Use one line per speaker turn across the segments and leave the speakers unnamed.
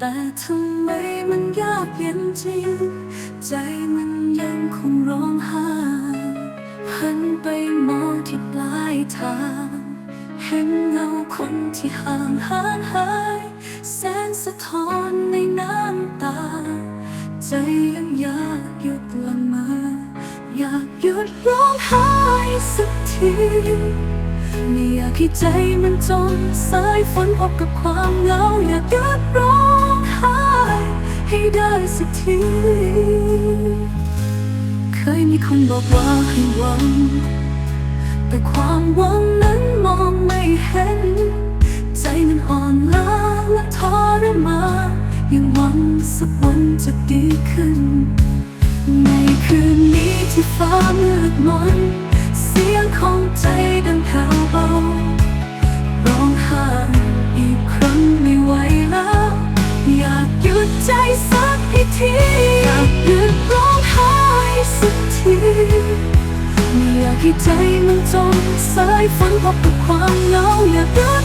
แต่ทำไมมันยากเย็นจริง ใจมันยังคงร้องไห้หันไปมองที่ปลายทาง เห็นเงาคนที่ห่างหายหายแสงสะท้อนในน้ำตา ใจยังอยากหยุดละเมออยากหยุดร้องไห้สักทีไม่อยากให้ใจมันจมสายฝนพบกับความเหงาอยาก ได้สักที เคยมีคนบอกว่าให้หวัง แต่ความหวังนั้นมองไม่เห็น ใจมันอ่อนล้าและทรมานยังหวังสักวันจะดีขึ้น ในคืนนี้ที่ฟ้ามืดมนเสียงของใจดังแผ่วเบา ทีอยากหยุดร้องไห้สักทีไม่อยากให้ใจมันจมสายฝนพบกับความเหงาอยากรัก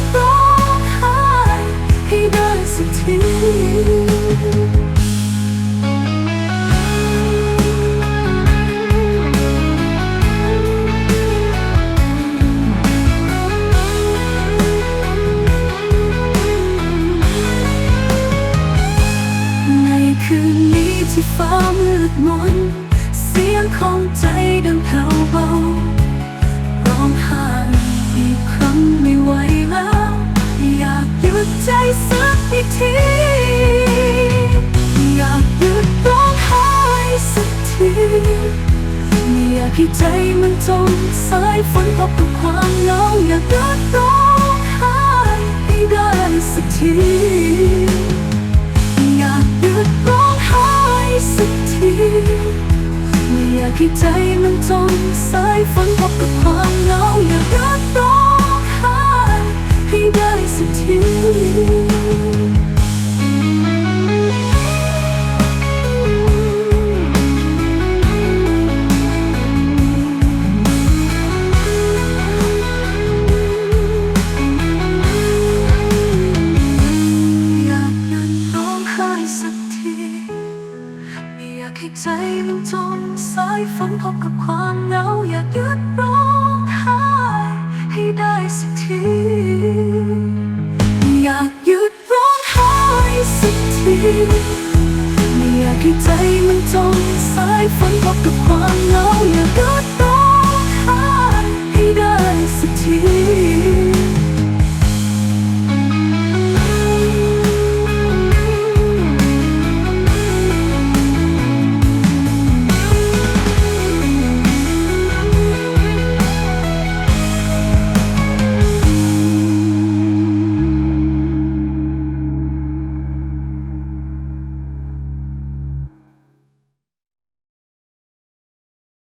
ที่ฟ้ามืดมน เสียงของใจดังแผ่วเบาร้องไห้อีกครั้งไม่ไหวแล้ว อยากหยุดใจสักอีกทีอยากหยุดร้องไห้สักทีไม่อยากให้ใจมันจมสายฝนพบกับความเหงาอยากหยุดร้องไห้ให้ได้สักทีากให้ใจมันจมสายฝนพบกับความเหงาอยากหยุดร้องหาให้ได้สักทีากให้ใจมันจมสายฝนพบกับความเหงาอยากยุดร้องไห้ให้ได้สักที อยากยุดร้องไห้สักทีไม่อยากให้ใจมันจมสายฝนพบกับความเหงาอยากยุดร้องไห้ให้ได้สักที